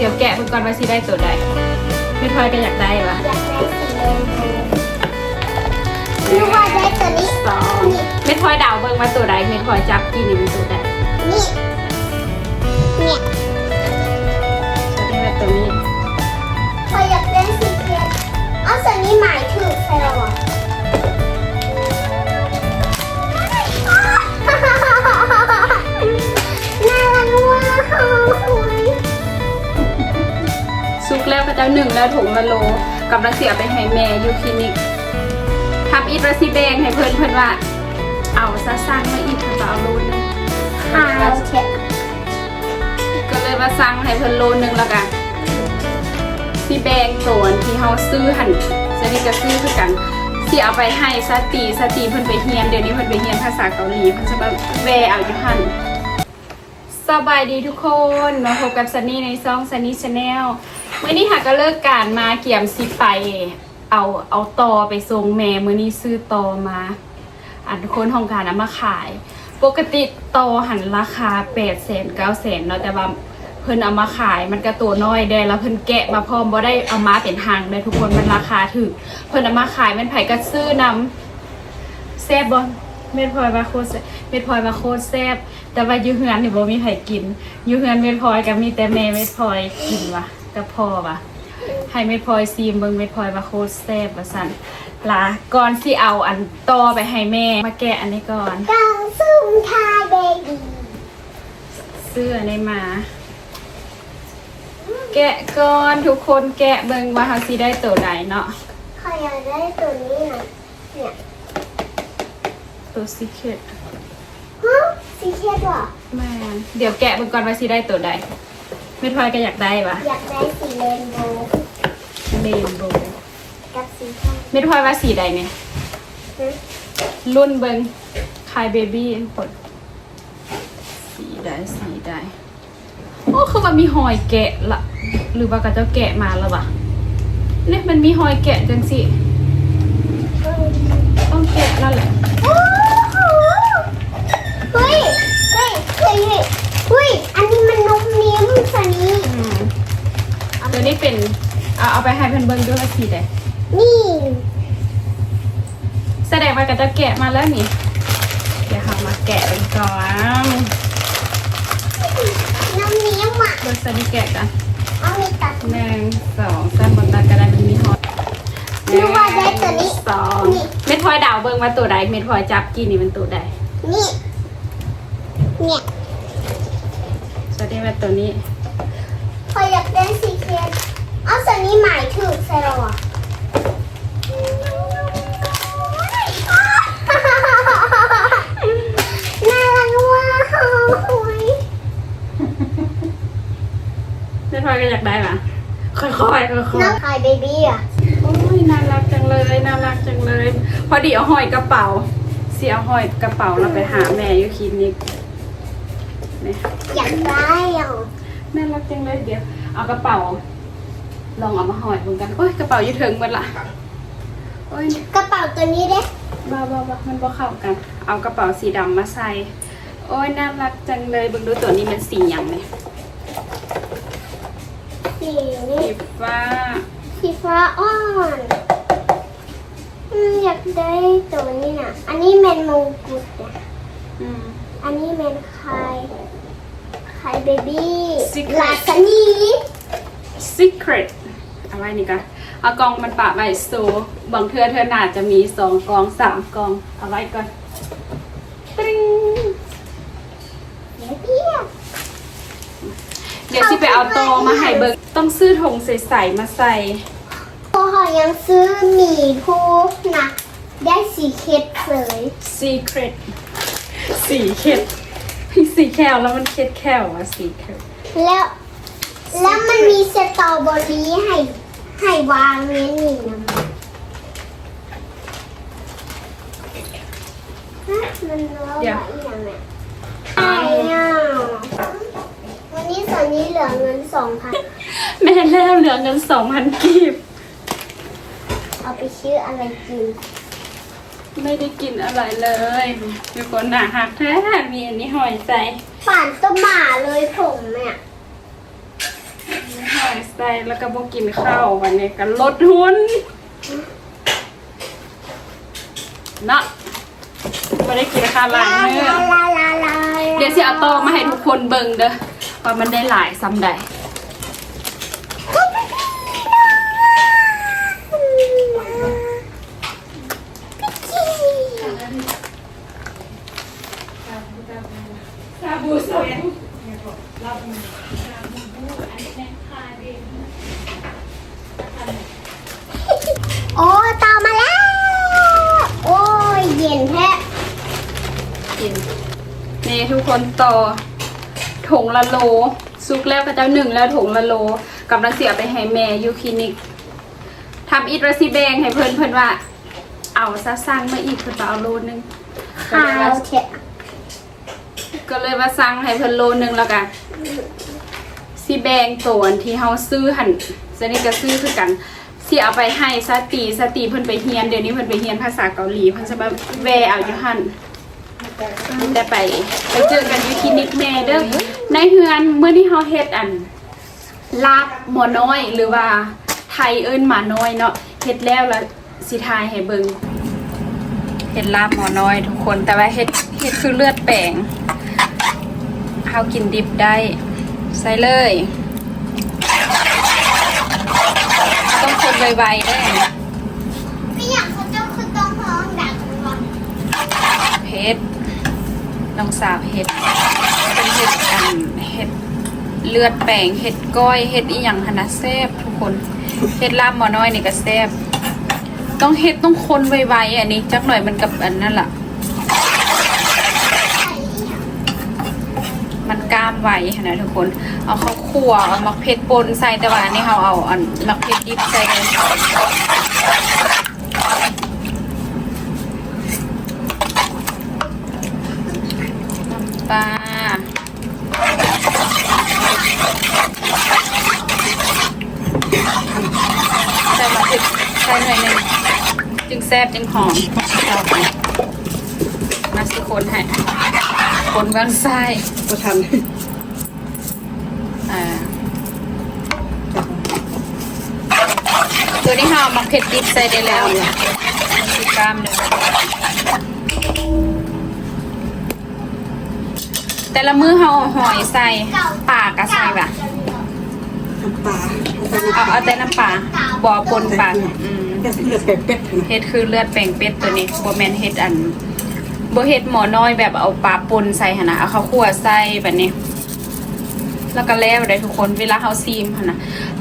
เดี๋ยวแกะเพิ่นก่อนว่าสิได้ตัวใดไม่พลอยก็อยากได้ปะอยากได้สีเรนโบว์นึกว่าได้ตัวนี้สองไม่พลอยเดาเบิ่งว่าตัวใดไม่พลอยจับกี่นี่เป็นตัวใดนี่เนี่ยจะได้แบบตัวนี้พออยากได้สีเขียวเอาสีนี้หมายถึงใครหรอน่ แล้วหนึ่งแล้วถุงละโลกำลังเสียไปให้แม่อยู่คลินิกทำอีทรซีแบงให้เพิ่นเพิ่อนว่า เอาซะสั่งมาอีกเพิ่นว่าเอาโลนึงอ่าโอเคก็เลยมาสั่งให้เพิ่นโลนึงแล้วกันซีแบงตัวที่เฮาซื้อหั่นสนิทก็ซื้อคือกันสิเอาไปให้สตีสตีเพิ่นไปเรียนเดี๋ยวนี้เพิ่นไปเรียนภาษาเกาหลีเพิ่นจะมาแวเอาอยู่หันสบายดีทุกคนมาพบกับซันนี่ในซ่องซันนี่ชาแนล มื่อนี้หากก็เลิกการมาเกี่ยมสิไป เอาเอาตอไปส่งแม่มื่อนี้ซื้อตอมา อันคนของการเอามาขาย ปกติตอหันราคาแปดแสนเก้าแสนเนาะแต่ว่าเพิ่นเอามาขายมันก็ตัวน้อยได้แล้วเพิ่นแกะมาพร้อมบ่ได้เอามาเป็นหังเลยทุกคนมันราคาถูกเพิ่นเอามาขายมันไผก็ซื้อนำแซ่บบ่เม็ดพลอยมาโคตรแซ่บเม็ดพลอยมาโคตรแซ่บแต่ว่าอยู่เฮือนนี่บ่มีไผกินอยู่เฮือนเม็ดพลอยก็มีแต่แม่เม็ดพลอยกินว่ะ กับพ่อว่ะให้เม็ดพลอยซีมเบิ่งเม็ดพลอยมาโคตรแซ่บว่าซั่นลาก่อนสิเอาอันต่อไปให้แม่ มาแกะอันนี้ก่อนกังซุ่มทาเบบีเสื้อในมา แกะก่อนทุกคนแกะเบิ่งว่าเฮาสิได้ตัวใดเนาะใครอยากได้ตัวนี้นะเนี่ยตัวซีเคร็ตฮะสีเขียวเหรอแม่นเดี๋ยวแกะเบิ่งก่อนว่าสิได้ตัวใด เม็ดพลอยก็อยากได้ปะอยากได้สีเรนโบว์เรนโบว์กับสีทองเม็ดพลอยว่าสีใดเนี่ยฮะรุ่นเบิงคายเบบี้ทุกคนสีใดสีใดโอ้คือว่ามีหอยแกะละหรือว่ากระเจ้าแกะมาแล้ววะเนี่ยมันมีหอยแกะจังสิเออต้องแกะแล้วแหละ โอ้โหเฮ้ย เฮ้ย เฮ้ย เฮ้ยเฮ้ย อันนี้มัน นกเนี้ยมสันนี้ อืมตัวนี้เป็นเอาเอาไปให้เพื่อนเบิงด้วยสีใดนี่ แสดงว่ากระเจ้าแกะมาแล้วนี่ เดี๋ยวเรามาแกะกันก่อนน้ำเนี้ยมอะเบิร์สันนี่แกะกันเอามีตัดหนึ่งสองสามบนตากระดานมันมีหอยนึกว่าได้ตัวนี้ สองนี่ เม็ดพลอยดาวเบิ่งว่าตัวใดเม็ดพลอยจับกี่นี่เป็นตัวใดนี่ เนี่ย สวัสดีแม่ตัวนี้ พออยากได้สีเขียวเอาสันนี้หมายถึงใครหรอน่ารักมาโอ้ยเม็ดพอยก็อยากได้ปะค่อยๆค่อยๆน้องคายเบบี้อะโอ้ยน่ารักจังเลยน่ารักจังเลย พอดีเอาห้อยกระเป๋า เสียห้อยกระเป๋าเราไปหาแม่อยู่คลินิก นี่อยากได้อะน่ารักจังเลยเดี๋ยว เอากระเป๋า ลองเอามาห้อยเหมือนกันโอ้ยกระเป๋าอยู่ถึงหมดละโอ้ยกระเป๋าตัวนี้เด้บ้าบ้าบ้ามันบ่เข้ากัน เอากระเป๋าสีดำมาใส่ โอ้ยน่ารักจังเลยเบิ่งดูตัวนี้มันสีหยังเนี่ยสีสีฟ้าสีฟ้าอ่อนอืมอยากได้ตัวนี้นะอันนี้แมนมงกุฎนะอืมอันนี้แมนคาย คายเบบี้ Secret ลาซานี secret เอาไว้นี่กันเอากองมันปะไว้โซบางเทื่อเธอหนาจะมีสองกองสามกอง เอาไว้ก่อนตริงเบบี้อะเดี๋ยวสิไปเอาโตอมาให้เบิกต้องซื้อถงใสๆมาใส่พอเขายังซื้อหมี่ผู้นะได้สีเค็ดเลย secret สีเข็ด สีแคลแล้วมันเค็ดแคลอะสีเข็ดแล้ว แล้วมันมีสตรอเบอรี่ให้ให้วางเนี้ยนี่นะฮะมันร้อนอย่างเนี้ยไอ้เนี่ยวันนี้ส่วนนี้เหลือเงินสองพันแม่แล้วเหลือเงินสองพันกีบเอาไปซื้ออะไรกิน ไม่ได้กินอะไรเลยมีคนหนาหักแท้มีอันนี้หอยใส่ป่านต้นหมาเลยผมเนี่ยหใส่แล้วก็บ่กินข้าววันนี้ก็ลดหุ้นเนาะบ่ได้กินข้าวหลายมื้อลาลาลาลาเดี๋ยวสิเอาต่อมาให้ทุกคนเบิ่งเด้อว่ามันได้หลายซ้ำใด ซาบูสวยโอ้ต่อมาแล้ว โอ้ยเย็นแท้กินนี่ทุกคนต่อถุงละโล ซุกแล้วก็เจ้าหนึ่งแล้วถุงละโลกำลังเสียไปให้แม่อยูคลินิกทำอีทรซีแบงให้เพื่อนเพื่อนว่า เอาซะสั่งมาอีกเพื่อนว่าเอาโลนึงก็ข้าเลยว่าเท็ด ก็เลยว่าสั่งให้เพื่อนโลนึงแล้วกันซีแบงตัวอันที่เฮาซื้อหันจะนี่ก็ซื้อคือกันเสียเอาไปให้สตีสตีเพิ่นไปเฮียนเดี๋ยวนี้เพิ่นไปเฮียนภาษาเกาหลีเพิ่นจะมาแวเอาอยู่หันแต่ไปไปเจอกันอยู่คลินิกแม่เด้อในเฮือนเมื่อที่เฮาเฮ็ดอันลาบหมอน้อยหรือว่าไทยเอิ้นหมาน้อยเนาะเฮ็ดแล้วแล้วสิทายให้เบิ่งเฮ็ดลาบหมอน้อยทุกคนแต่ว่าเฮ็ดเฮ็ดคือเลือดแปลง เฮากินดิบได้ ใส่เลยต้องคนไวๆได้ไม่อยากเขาจะคือต้องห้องดังก่อนเพชรน้องสาวเฮ็ดเป็นเฮ็ดอันเฮ็ดเลือดแปลงเฮ็ดก้อยเฮ็ดอีหยังหนนะแซ่บทุกคนเฮ็ดลาบหมอน้อยนี่ก็แซ่บต้องเฮ็ดต้องคนไวๆอันนี้จักหน่อยมันกับอันนั่นล่ะ มันกล้ามไว้นะทุกคน เอาข้าวคั่วเอามักเผ็ดปนใส่แต่ว่าอันนี้เราเอาอันมักเผ็ดดิบใส่เลยน้ำปลาใส่มักเผ็ดใส่หน่อยหนึงจึงแซ่บจึงหอมมาสิคนให้ คนเบื้องซ้ายก็ทันอ่าตัวนี้ห่อมักเผ็ดดิบใส่ได้แล้วเนี่ยสีกล้ามเลยแต่ละมือเฮาหอยใส่ปากก็ใส่ปะน้ำปลาเอาเอาแต่น้ำปลาบอปนปลาอืมแค่เลือดเป็ดเป็ดนะเฮ็ดคือเลือดแปลงเป็ดตัวนี้บ่แม่นเฮ็ดอัน บเฮ็ดหมอน้อยแบบเอาปลาปนใส่หนะเอาข้าวคั่วใส่แบบนี้ แล้วก็แล้วได้ทุกคนเวลาเฮาซีมหนะ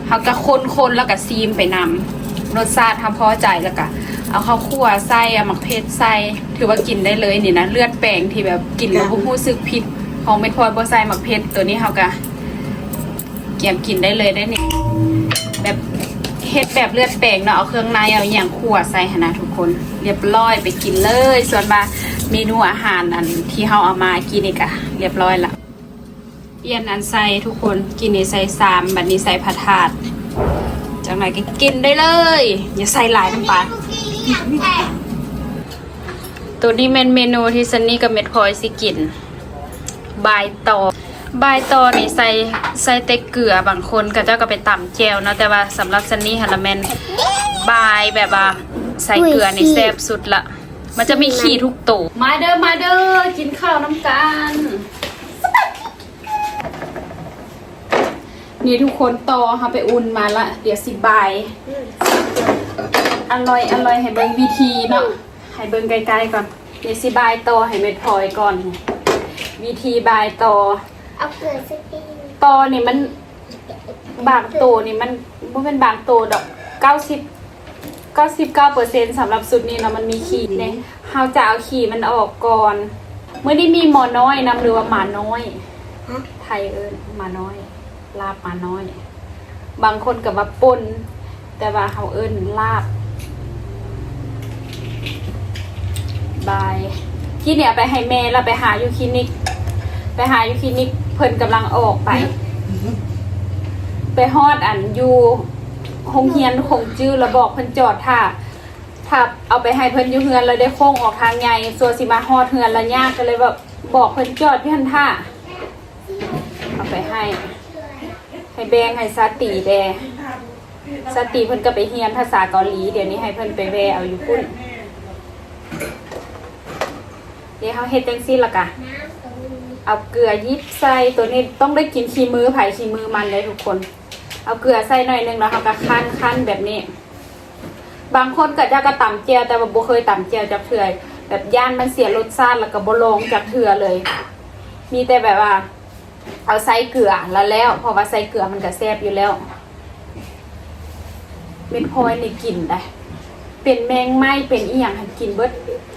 เฮาก็คนๆแล้วก็ซีมไปนำรสชาติเฮาพอใจแล้วก็เอาข้าวคั่วใส่เอาหมักเพชรใส่ถือว่ากินได้เลยนี่นะเลือดแปลงที่แบบกินแล้วบ่รู้สึกผิดของเม็ดพลอยบ่ใส่หมักเพชรตัวนี้เฮาก็เกียมกินได้เลยได้นี่แบบเฮ็ดแบบเลือดแปลงเนาะเอาเครื่องในเอาอย่างขั่วใส่หนนะทุกคน เรียบร้อยไปกินเลย ส่วนมา เมนูอาหารอันที่เฮาเอามากินนี่กะเรียบร้อยละเปลี่ยนอันใส่ทุกคนกินนี่ใส่สามบัดนี้ใส่ผัดถาดจากไหนก็กินได้เลย อย่าใส่หลายน้ำปลาตัวนี้เป็นเมนูที่ซันนี่กับเม็ดพลอยสิกินบายตอบายตอนี่ใส่ใส่เต็กเกลือบางคนก็เจ้าก็ไปตำแจวเนาะแต่ว่าสำหรับซันนี่ฮันละแมนบายแบบว่าใส่เกลือนี่แซ่บสุดละ มันจะมีขี้ทุกตัวมาเด้อมาเด้อกินข้าวน้ำกันนี่ทุกคนต่อค่ะไปอุ่นมาละ เดี๋ยวสิบายอร่อยอร่อยให้เบิ่งวิธีเนาะให้เบิ่งใกล้ๆก่อนเดี๋ยวสิบายต่อให้เม็ดพลอยก่อน วิธีบายต่อเอาเกลือสักทีต่อนี่มันบางโตนี่มันบ่เป็นบางโตดอกเก้าสิบเก้าสิบเก้าเปอร์เซ็นสำหรับสุดนี้เนาะมันมีขีดเนี่ยเฮาจะเอาขีดมันออกก่อนเมื่อนี้มีหมอน้อยนำหรือว่าหมาน้อยฮะไทยเอิญหมาน้อย ลาบหมาน้อย บางคนกับว่าปนแต่ว่าเขาเอิญลาบบายที่เนี่ยไปให้แม่เราไปหาอยู่คลินิก ไปหาอยู่คลินิกเพิ่นกำลังออกไป ไปฮอดอันอยู่ หงเฮียนคงจื้อแล้วบอกเพิ่นจอดท่าถ้าเอาไปให้เพิ่นอยู่เฮือนแล้วได้โค้งออกทางใหญ่ส่วนสิมาฮอดเฮือนแล้วยากก็เลยแบบบอกเพิ่นจอดที่หันท่าเอาไปให้ ให้แบงให้ซาติแดซาติเพิ่นก็ไปเรียนภาษาเกาหลีเดี๋ยวนี้ให้เพิ่นไปแวเอาอยู่พุ่นเดี๋ยวเฮาเฮ็ดจังซี่ละกะเอาเกลือยิบใส่ตัวนี้ต้องได้กินขี้มือไผ่ขี้มือมันเลยทุกคน เอาเกลือใส่หน่อยนึงแล้วเขาก็คั้นคั้นแบบนี้ บางคนก็จะกระต่ำเจียวแต่ว่าบ่เคยต่ำเจียวจากเถื่อแบบย่านมันเสียรสชาติแล้วก็บ่ลงจากเถื่อเลย มีแต่แบบว่า เอาใส่เกลือแล้วแล้วเพราะว่าใส่เกลือมันก็แซ่บอยู่แล้วเม็ดพลอยในี่กินได้เป็นแมงไหม้เป็นอีหยังให้กินเบิด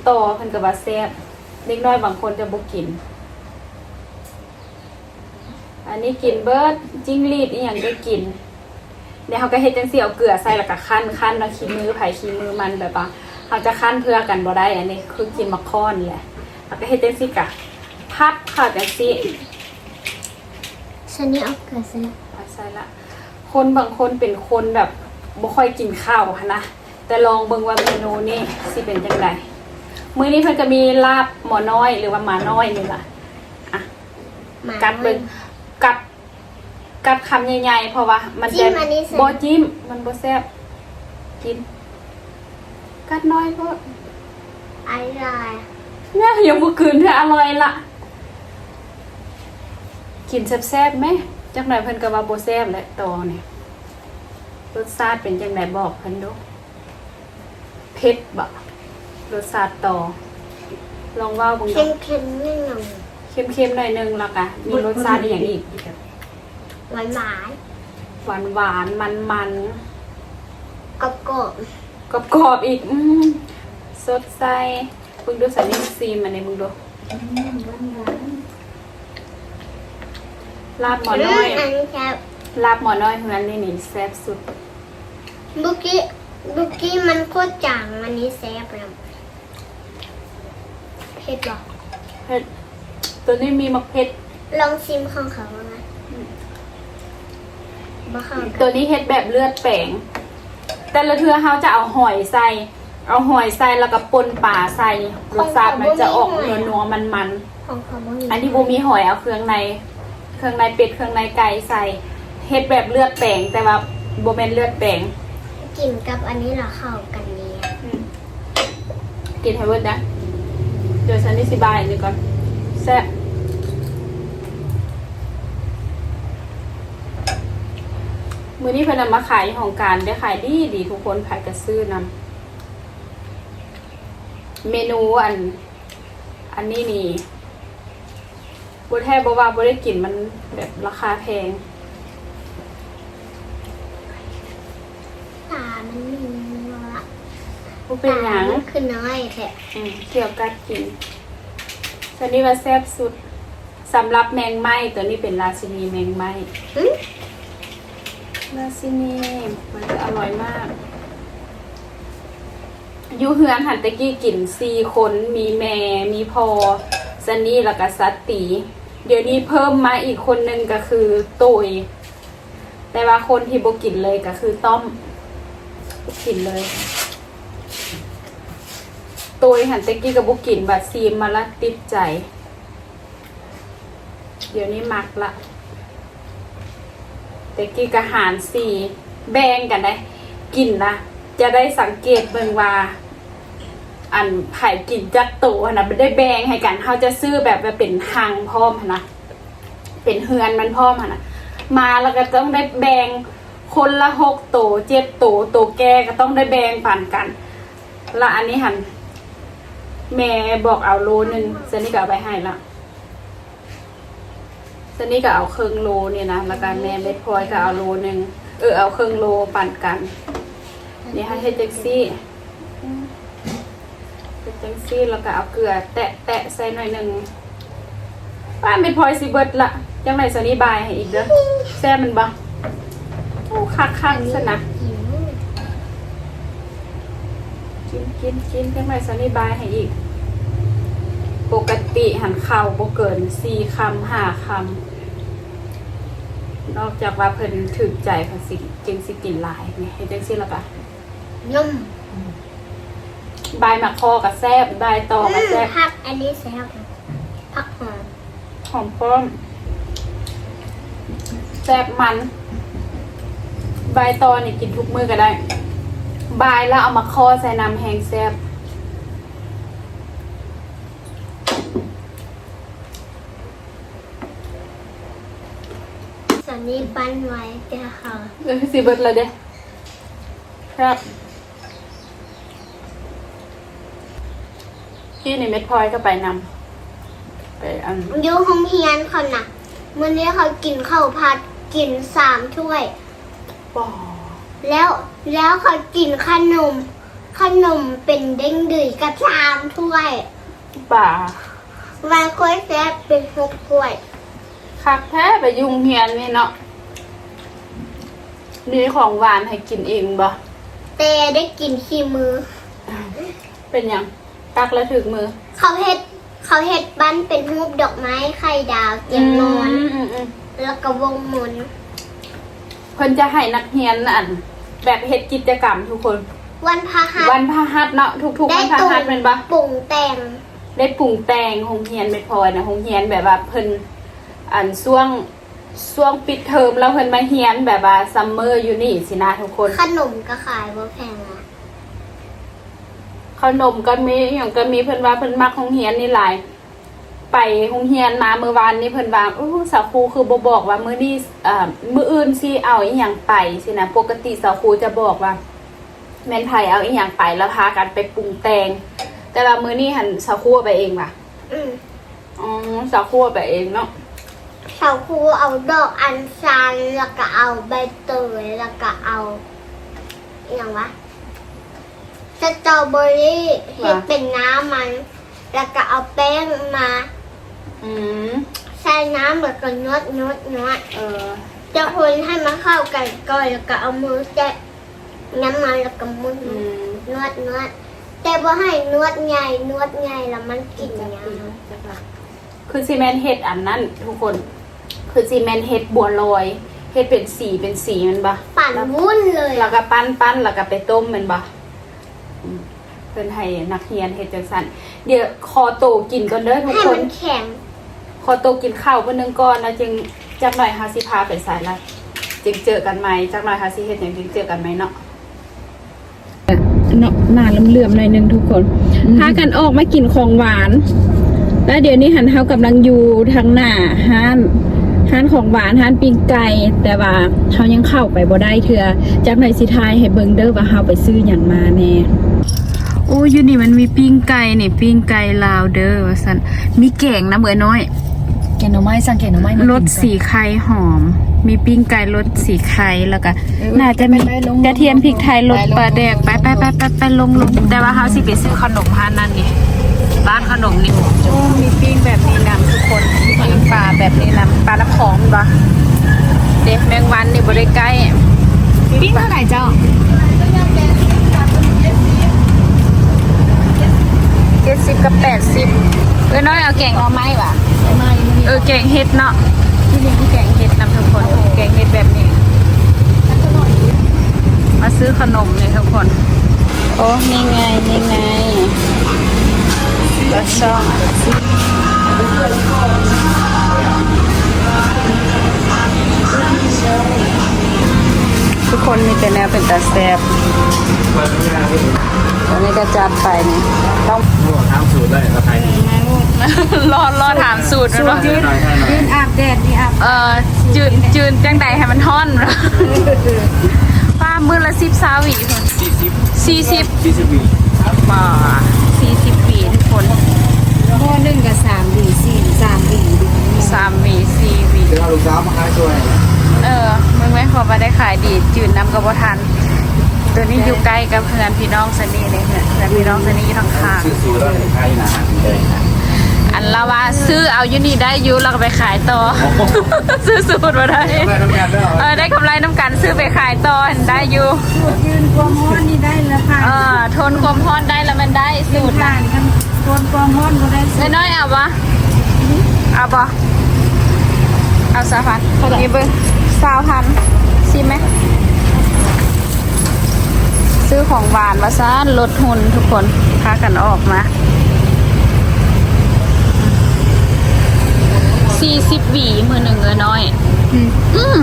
ต่อเพิ่นก็ว่าแซ่บเด็กน้อยบางคนจะบ่กิน อันนี้กินเบิร์ดจิ้งหรีดอีหยังก็กินเดี๋ยวเขาก็เฮ็ดจังซี่เอาเกลือใส่แล้วก็คั้นคั้นแล้วขี้มือไผขี้มือมันแบบว่าเขาจะคั้นเพื่อกันบ่ได้ อันนี้คือกินมะค่อนแหละเขาก็เฮ็ดจังซี่กะพับเข้าจังซี่ฉันนี่เอาเกลือใส่พับใส่ละคนบางคนเป็นคนแบบบ่ค่อยกินข้าวหั้นนะแต่ลองเบิ่งว่าเมนูนี้สิเป็นจังไดมื้อนี้เพิ่นก็มีลาบหมอน้อยหรือว่าหมาน้อยนี่ล่ะอะหมากัดเบิ่งกัด กัดคำใหญ่ๆเพราะว่า มันจิ้จะมอันนี้ใส่ บ่จิ้ม มันบ่แซ่บกิน กัดน้อยก็อะไรเนี่ยยังบ่คืนเธออร่อยละกินแซ่บๆไหมจักหน่อยเพิ่นก็ว่าบ่แซ่บแหละตอเนี่ยรสชาติเป็นจังไดบอกเพิ่นดูเผ็ดบ่รสชาติตอลองเว่าเบิ่งเค็ดูมเค็มๆนิดหน่อย เค็มๆหน่อยหนึงแล้วก็มีรสชาติอีหยังอีก หวานหวานหวานหวานมันมันกรอบกรอบกรอบกรอบๆอีกอืมสดใสมึงดูสันนิซีมอันนี้มึงดูลาบหมอน้อยอันนี้จะลาบหมอน้อยเท่านั้นนี่นี่แซ่บสุดบุกี้บุกี้มันโคตรจางอันนี้แซ่บเลยเผ็ดเหรอเผ็ดตัวนี้มีมะเผ็ดลองชิมของเขาบ้างไห มบ้าเขาตัวนี้เฮ็ดแบบเลือดแป้งแต่ละเทือเขาจะเอาหอยใส่ เอาหอยใส่แล้วก็ปนป่าใส่รสชาติมันจะออกนัวนัวๆมันมันๆของเขาบ้างอันที่บูมีหอยเอาเครื่องใน เครื่องในเป็ดเครื่องในไก่ใส่เฮ็ดแบบเลือดแปลงแต่ว่าโบเมนเลือดแปลงกินกับอันนี้เหราเข้ากันเนี่ยกินให้เบิดนะเดี๋ยวฉันนี่สิบายนี่ก่อนแซ่บ มือนี้เพิ่นนำมาขายของการได้ขายดีดีทุกคนขายกระซื้อนำเมนูอัน อันนี้นี่บแทบบ่ว่าบ่ได้กินมันแบบราคาแพงตามันมีละบ่เป็นหยังตามันคือน้อยแท้อืมเกี่ยวกัดกินตัวนี้ว่าแซ่บสุดสำหรับแมงไหม้ตัวนี้เป็นราชินีแมงไหม้ หึ ราชินีมันจะอร่อยมากอยู่เฮือนหันตะกี้กินสี่คนมีแม่มีพอซันนี่แล้วก็สัตตี เดี๋ยวนี้เพิ่มมาอีกคนนึงก็คือตุยแต่ว่าคนที่โบกินเลยก็คือต้อมกินเลยตัวหันตะกี้กับโบกินบัดซีมมาละติดใจ เดี๋ยวนี้มักละ ตะกี้กับหารสี่แบ่งกันได้กินนะจะได้สังเกตเบิ่งว่า อันไผ่กินจักตัวนะไม่ได้แบ่งให้กันเขาจะซื้อแบบว่าเป็นหังพร้อมหั้นะเป็นเฮือนมันพร้อมหั้นะมาแล้วก็ต้องได้แบ่งคนละหกโตเจ็ดโตัวตัวแก่ก็ต้องได้แบ่งปันกันละอันนี้หันแม่บอกเอาโลนึ่งซันนี่ก็เอาไปให้ละ ซันนี่ก็เอาเครึ่งโลเนี่ยนะแล้วกันแม่เล็ดพลอยก็เอาโลหนึ่งเออเอาเครึ่งโลปั่นกัน นี่ให้เฮ็ดจังซี่เฮ็ดจังซี่แล้วก็เอาเกลือ แตะแตะใส่หน่อยหนึ่งป้าเม็ดพลอยสิเบิร์ดละจังไรซันนี่บายให้อีกเด้อแซ่บมันบ่โอ้คักคักๆซะนะกินกินกินกินจังไรซันนี่บายให้อีกปกติหันเข้าวบ่เกินสี่คำห้าคำ นอกจากว่าเพิ่นถึกใจเพิ่นสิจึงสิกินหลายนี่เฮ็ดจังซี่แล้วก็นุ่มบายหมักคอกับแซ่บบายตอกับแซ่บผักอันนี้แซ่บผักหอมหอมพร้อมแซ่บมันบายตอนนี่กินทุกมื้อก็ได้บายแล้วเอามาคอใส่น้ำแห้งแซ่บ นนี้ปั้นไว้จะค่ะเออสิเบิดเลยเด้ครับพี่นี่เม็ดพลอยก็ไปนำไปอันอยูห้องเฮียนเขาน่ะมื้อนี้เขากินข้าวผัดกินสามถ้วยปอแล้วแล้วเขากินขนม ขนมเป็นเด้งดื้ยกับสามถ้วย ป่าวันกล้วยแซ่บเป็นหกถ้วย คักแท้ไปยุงเฮียนนี่เนาะนี่ของหวานให้กินเองบ่แต่ได้กินขี้มือ เป็นหยังตักแล้วถึกมือ เขาเฮ็ดเขาเฮ็ดบ้านเป็นรูปดอกไม้ไข่ดาวเตียงนอนมอืมอืมแล้วก็วงหมุนเพิ่นจะให้นักเรียนอันแบบเฮ็ดกิจกรรมทุกคน วันพฤหัสวันพฤหัสเนาะทุกๆได้วันพฤตุ่หัสเป็นบ่ ปรุงแต่ง ได้ปรุงแต่งโรงเรียนไม่พอนะโรงเรียนแบบว่าเพิ่น อันช่วงช่วงปิดเทอมแล้วเพิ่นมาเรียนแบบว่าซัมเมอร์อยู่นี่สินะทุกคน ขนมก็ขายบ่แพงอะขนมก็มีอย่างก็มีเพิ่นว่าเพิ่นมักโรงเรียนนี่หลาย ไปโรงเรียนมาเมื่อวานนี้เพิ่นว่าอู้สาวครูคือบ่บอกว่ามื้อนี้เอ่อมื้ออื่นสิเอาอีหยังไปสินะปกติสาวครูจะบอกว่า แม่นไผเอาอีหยังไปแล้วพากันไปปรุงแต่งแต่ว่ามื้อนี้หันสาวครูเอาไปเองว่ะ อืมอ๋อสาวครูเอาไปเองเนาะ ชาวครูเอาดอกอัญชันแล้วก็เอาใบเตยแล้วก็เอาอหย่างวะสตรอเบอรี่เฮ็ดเป็นน้ำมัน แล้วก็เอาแป้งมา อืมใส่น้ำแล้วก็นวดนวดนวดเออจะคนให้มันเข้ากันก่อนแล้วก็เอามือแตะน้ำมันแล้วก็มืออืมนวดนวดแต่บ่ให้นวดใหญ่นวดใหญ่แล้วมันกินยาวคือซีเมนเฮ็ดอันนั้นทุกคน คือซีเมนเฮ็ดบัวลอยเฮ็ดเป็นสีเป็นสีแมันปะปั่นวุ่นเลยแล้วก็ปั้นปั้นแล้วก็ไปต้มแมันปะอืมเพิ่นให้นักเรียนเฮ็ดจังซั่นเดี๋ยวคอโตกินก่อนเด้อทุกให้คมันนแข็งขอตัวกินข้าวเพื่อนึงก่อนแล้วจึงจักหน่อยฮาสิพาไปสายละจึงเจอกันไหมจักหน่อยฮาสิเฮ็ดอย่างจึงเจอกันไหมเนาะเนาะหน้าเหลื่อมๆหน่อยนึงทุกคนพากันออกมากินของหวาน แล้วเดี๋ยวนี้หันเฮากำลังอยู่ทางหน้าห้าน ห้านของหวานห้านปิ้งไก่แต่ว่าเฮายังเข้าไปบ่ได้เถื่อจักหน่อยสิทายให้เบิ่งเด้อว่าเฮาไปซื้อหยังมาแน่โอ้อยู่นี่มันมีปิ้งไก่นี่ปิ้งไก่ลาวเด้อว่าซั่นมีแกงนะเมื่อน้อยแกงหน่อไม้สั่งแกงหน่อไม้มากินรสสีไข่หอม มีปิ้งไก่รสสีไข่แล้วก็น่าจะมีกระเทียมพริกไทยรสปลาแดกไปไปไปไปไปลงลงแต่ว่าเฮาสิไปซื้อขนมฮานั่นนี่ร้านขนมนี่โอ้มีปิ้งแบบนี้นำทุก คนมีปิ้งปลาแบบนี้นำปลาละของบ่เด็กแมงวันนี่บ่ได้ใกล้ปิ้งเท่าไหร่เจ้าเจ็ดสิบกับแปดสิบเออน้อยเอาแกงเอาไม้ว่ะไม่เออแกงเห็ดเนาะที่นี่คือแกงเห็ดนำทุกคนแกงเห็ดแบบนี้ มาซื้อขนมเลยทุกคน โอ้นี่ไงนี่ไงบะช่อง ทุกคนมีแต่แนวเป็นตาแซบอันนี้ก็จัดไปนี่ต้องทำสูตรได้แล้วใครรอรอถามสูตรมันว่ายืนหน่อยให้หน่อยยืนอาบแดดนี่อาบเออจืนจืนจังใดให้มันท่อนป้ามือละสิบสาวีคนสี่สิบสี่สิบสี่สิบวีป่าสี่สิบวีทุกคน หม้อหนึ่งกับสามหวีสี่สามหวีสามวีสี่วีเดี๋ยวเอาลูกสาวมาขายช่วยเออมึงไม่พอมาได้ขายดีจืนน้ำกระบทัน ตัวนี้อยู่ใกล้กับเพื่อนพี่น้องสนี่เลยเพื่อนเพื่อนพี่น้องสนี่อยู่ทางข้างซื้อสูตรแล้วขายนะเลยนะอันละว่าซื้อเอาอยู่นี่ได้อยูแล้วก็ไปขายต่อ ซื้อสูตรมาได้ได้ทำงานแล้วเออได้กำไรน้ำกันซื้อไปขายต่อได้อยู่ยืนความร้อนนี่ได้แล้วค่ะเออทนความร้อนได้แล้วมันได้สูตรผ่านะนกัน โดนความร้อนก็ได้เอ้ยน้อยเอาปะเอาปะเอาสาพันนี่เบิ้งสาวพันชิมไหมซื้อของหวานมาซะลดหุ่นทุกคนพากันออกมาสี่สิบหวีมือหนึ่งเออน้อยอืม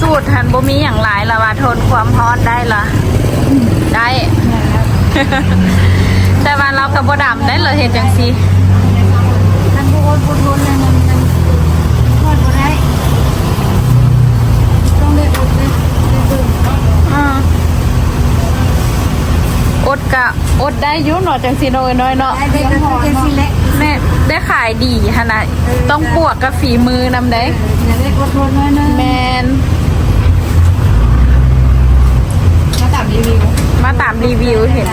สูตรหันบ่มีอย่างหลายละว่าทนความร้อนได้ละได้ แต่ว่าเรากับบ่ดำได้เลยเห็นจังซี่ท่านผู้คนผู้คนนั่นนั่นนั่นทอดบ่ได้ต้องได้อดเลยได้เบิ่งอ่าอดกะอดได้อยุ่เนาะจังซี่น้อยน้อยๆเนาะได้ได้ก็คือจังซี่แหละแม่ได้ขายดีฮะนะต้องปวกกับฝีมือนำได้อย่าได้อดทนน้อยนึงแมนมาตามรีวิว มาตามรีวิวเห็น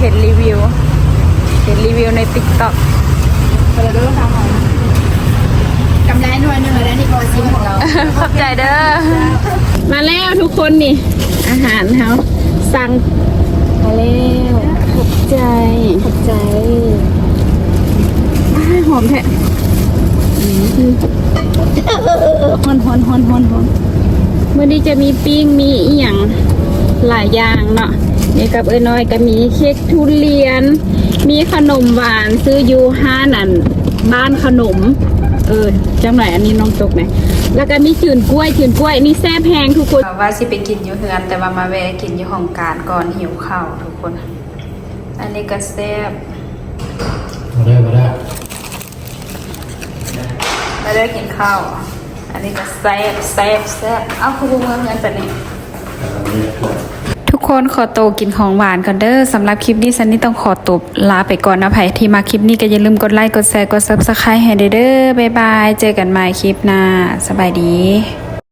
เห็นรีวิว เห็นรีวิวในติ๊กต็อกเราเริ่มทำของกำไรหน่วยหนึ่งแล้วนี่พอซิมของเรา ขอบใจเด้อ มาแล้วทุกคนนี่ อาหารเขาสั่งมาแล้วขอบใจ ขอบใจอ้ายหอมแท้ฮอนฮอนฮอนฮอนฮอนเมื่อนี้จะมีปิ้งมีอีหยังหลายอย่างเนาะนี่กับเอ้ยน้อยก็มีเค้กทุเรียน มีขนมหวานซื้ออยูห้านันบ้านขนม เออจำหน่อยอันนี้น้องตกไหนแล้วก็มีจืนกล้วยจืนกล้วยนี่แซ่บแพงทุกคนว่าสิไปกินอยู่เฮือน แต่ว่ามาแวะกินอยู่ห้องการก่อนหิวข้าวทุกคน อันนี้ก็แซ่บมาได้มาได้มาได้กินข้าว อันนี้ก็แซ่บแซ่บแซ่บเอาคุณเมืองเงินไปนี่ทุ กคนขอโตกินของหวานก่อนเด้อสำหรับคลิปนี้ซันนี่ต้องขอตบลาไปก่อนนะไผที่มาคลิปนี้ก็อย่าลืมกดไลค์กดแชร์กดซับสไครต์ให้เด้อเด้อบ๊ายบาย เจอกันใหม่คลิปหน้าสบายดี